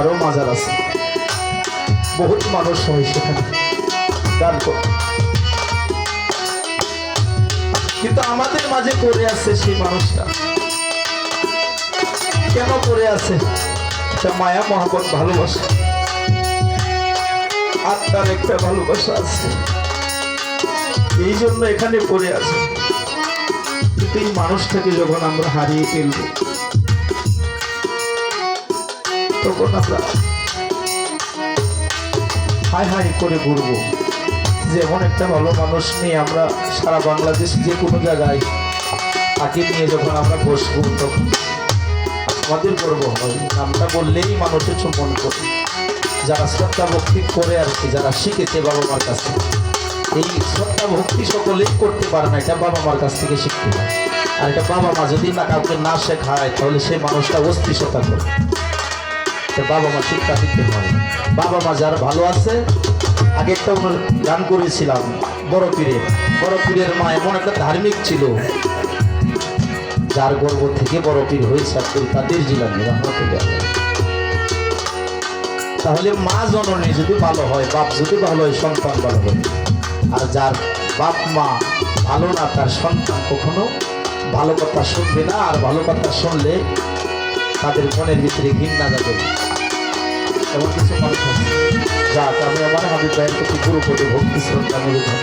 বাবারও মাজার আছে। বহুত মানুষ হয় সেখানে। গান করে। কিন্তু আমাদের মাঝে পড়ে আছে সেই মানুষটা। কেন পড়ে আছে? একটা মায়া মহাবত ভালোবাসা। আত্মার একটা ভালোবাসা আছে। এই জন্য এখানে পড়ে আছে। কিন্তু এই মানুষটাকে যখন আমরা হারিয়ে ফেলব তখন হাই হাই করে ঘুরবো। যে এমন একটা ভালো মানুষ নিয়ে আমরা সারা বাংলাদেশ যে কোনো জায়গায় তাকে নিয়ে যখন আমরা বসবো, তখন আমাদের গর্ব হয়। নামটা বললেই মানুষের চুম্বন করে। যারা শ্রদ্ধা করে আর কি, যারা শিখেছে বাবা মার কাছ এই শ্রদ্ধা ভক্তি সকলেই করতে পারে না, এটা বাবা মার কাছ থেকে শিখতে হয়। আর এটা বাবা মা যদি না কাউকে না শেখায়, তাহলে সেই মানুষটা অস্থিরতা করে। বাবা মা শিক্ষা দিতে হয়। বাবা মা যার ভালো আছে, আগে একটা গান করেছিলাম, বড় পীরের বড় পীরের মা এমন একটা ধার্মিক ছিল। যার গর্ব থেকে বড় পীর হয়েছে আব্দুল কাদের জিলানি রহমতুল্লাহ। তাহলে মা জননী যদি ভালো হয়, বাপ যদি ভালো হয়, সন্তান ভালো হয়। আর যার বাপ মা ভালো না, তার সন্তান কখনো ভালো কথা শুনবে না, আর ভালো কথা শুনলে তাদের মনের ভিতরে ঘৃণা যাবে এমন কিছু মানুষ আছে, যা আমি আমার হাবিব ভাইয়ের পুরোপুরি ভক্তি শ্রদ্ধা নিবেদন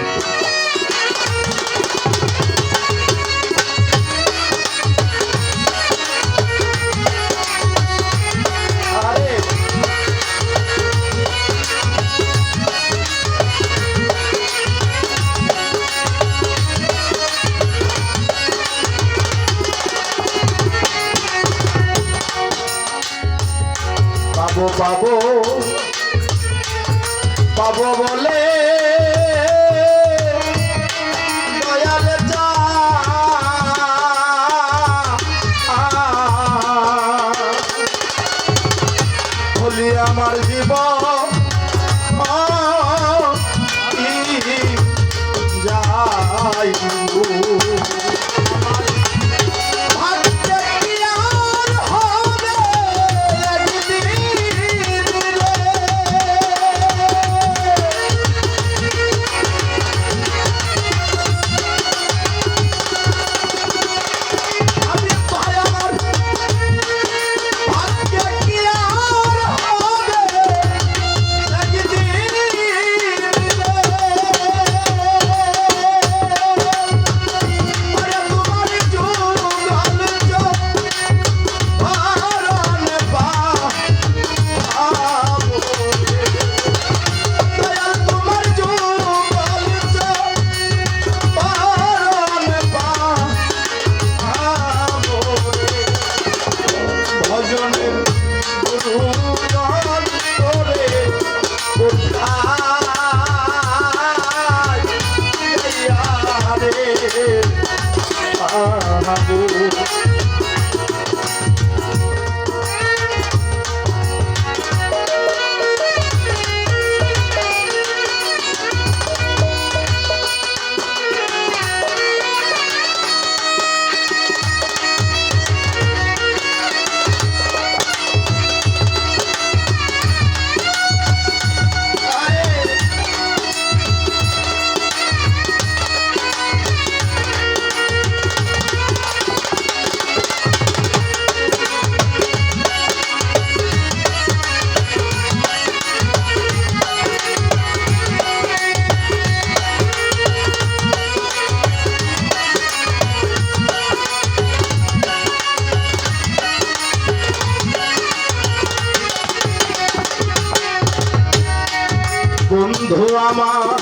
পাবো। পাবো বলে আমার জীবন যাই। Ah.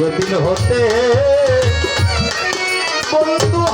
যেদিন হতে বন্ধু